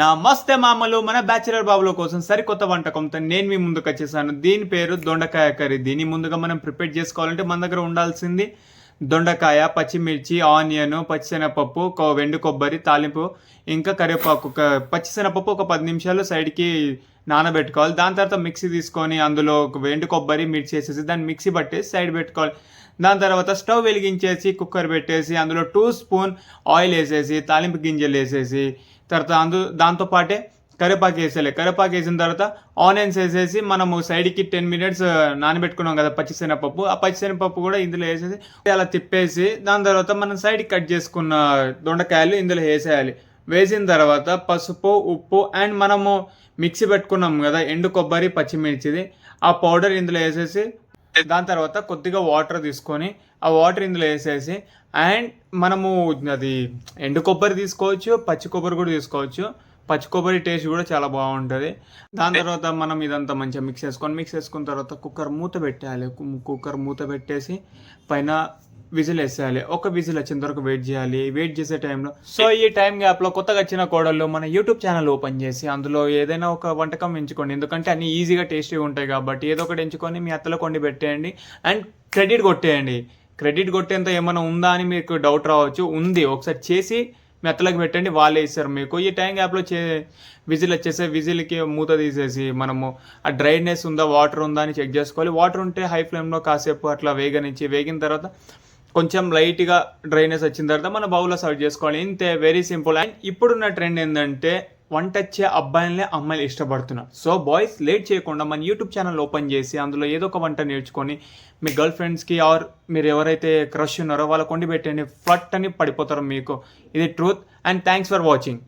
నమస్తే మామలు మన బ్యాచిలర్ బాబుల కోసం సరికొత్త వంటకంతో నేను మీ ముందుకు వచ్చేసాను. దీని పేరు దొండకాయ కర్రీ. దీని ముందుగా మనం ప్రిపేర్ చేసుకోవాలంటే మన దగ్గర ఉండాల్సింది దొండకాయ పచ్చిమిర్చి ఆనియన్ పచ్చిశనగపప్పు కొ- వెండు కొబ్బరి తాలింపు ఇంకా కరివేపాకు ఒక పచ్చిశనగపప్పు ఒక పది నిమిషాలు సైడ్కి నానబెట్టుకోవాలి. దాని తర్వాత మిక్సీ తీసుకొని అందులో ఒక వెండు కొబ్బరి మిర్చి వేసేసి దాన్ని మిక్సీ పట్టేసి సైడ్ పెట్టుకోవాలి. దాని తర్వాత స్టవ్ వెలిగించేసి కుక్కర్ పెట్టేసి అందులో టూ స్పూన్ ఆయిల్ వేసేసి తాలింపు గింజలు వేసేసి తర్వాత అందు దాంతోపాటే కరివేపాకు వేసేయాలి. కరివేపాకు వేసిన తర్వాత ఆనియన్స్ వేసేసి మనము సైడ్కి టెన్ మినిట్స్ నానబెట్టుకున్నాం కదా పచ్చిశనగపప్పు. ఆ పచ్చిశనగపప్పు కూడా ఇందులో వేసేసి అలా తిప్పేసి దాని తర్వాత మనం సైడ్కి కట్ చేసుకున్న దొండకాయలు ఇందులో వేసేయాలి. వేసిన తర్వాత పసుపు ఉప్పు అండ్ మనము మిక్సీ పెట్టుకున్నాం కదా ఎండు కొబ్బరి పచ్చిమిర్చిది. ఆ పౌడర్ ఇందులో వేసేసి దాని తర్వాత కొద్దిగా వాటర్ తీసుకొని ఆ వాటర్ ఇందులో వేసేసి అండ్ మనము అది ఎండు కొబ్బరి తీసుకోవచ్చు పచ్చి కొబ్బరి కూడా తీసుకోవచ్చు. పచ్చి కొబ్బరి టేస్ట్ కూడా చాలా బాగుంటుంది. దాని తర్వాత మనం ఇదంతా మంచిగా మిక్స్ చేసుకొని మిక్స్ చేసుకున్న తర్వాత కుక్కర్ మూత పెట్టేయాలి. కు- కుక్కర్ మూత పెట్టేసి పైన విజిల్ వేసేయాలి. ఒక విజిల్ వచ్చేంత వరకు వెయిట్ చేయాలి. వెయిట్ చేసే టైంలో సో ఈ టైం గ్యాప్లో కొత్తగా వచ్చిన కోడళ్ళు మన యూట్యూబ్ ఛానల్ ఓపెన్ చేసి అందులో ఏదైనా ఒక వంటకం ఎంచుకోండి. ఎందుకంటే అన్ని ఈజీగా టేస్టీగా ఉంటాయి కాబట్టి ఏదో ఒకటి ఎంచుకొని మీ అత్తలో కొండి పెట్టేయండి. అండ్ క్రెడిట్ కొట్టేయండి. క్రెడిట్ కొట్టేంత ఏమైనా ఉందా అని మీకు డౌట్ రావచ్చు. ఉంది. ఒకసారి చేసి మెత్తలకు పెట్టండి వాళ్ళే ఇస్తారు మీకు. ఈ టైం గ్యాప్లో చే విజిల్ వచ్చేసే విజిల్కి మూత తీసేసి మనము ఆ డ్రైనెస్ ఉందా వాటర్ ఉందా అని చెక్ చేసుకోవాలి. వాటర్ ఉంటే హై ఫ్లేమ్లో కాసేపు అట్లా వేగనిచ్చి వేగిన తర్వాత కొంచెం లైట్గా డ్రైనెస్ వచ్చిన తర్వాత మన బౌల్లో సర్వ్ చేసుకోవాలి. ఇంతే వెరీ సింపుల్. అండ్ ఇప్పుడున్న ట్రెండ్ ఏంటంటే వంట వచ్చే అబ్బాయిలనే అమ్మాయిలు ఇష్టపడుతున్నారు. సో బాయ్స్ లేట్ చేయకుండా మన యూట్యూబ్ ఛానల్ ఓపెన్ చేసి అందులో ఏదో ఒక వంట నేర్చుకొని మీ గర్ల్ ఫ్రెండ్స్కి ఆర్ మీరు ఎవరైతే క్రష్ ఉన్నారో వాళ్ళ కొండి పెట్టండి ఫ్లట్ అని పడిపోతారు మీకు. ఇది truth and thanks for watching.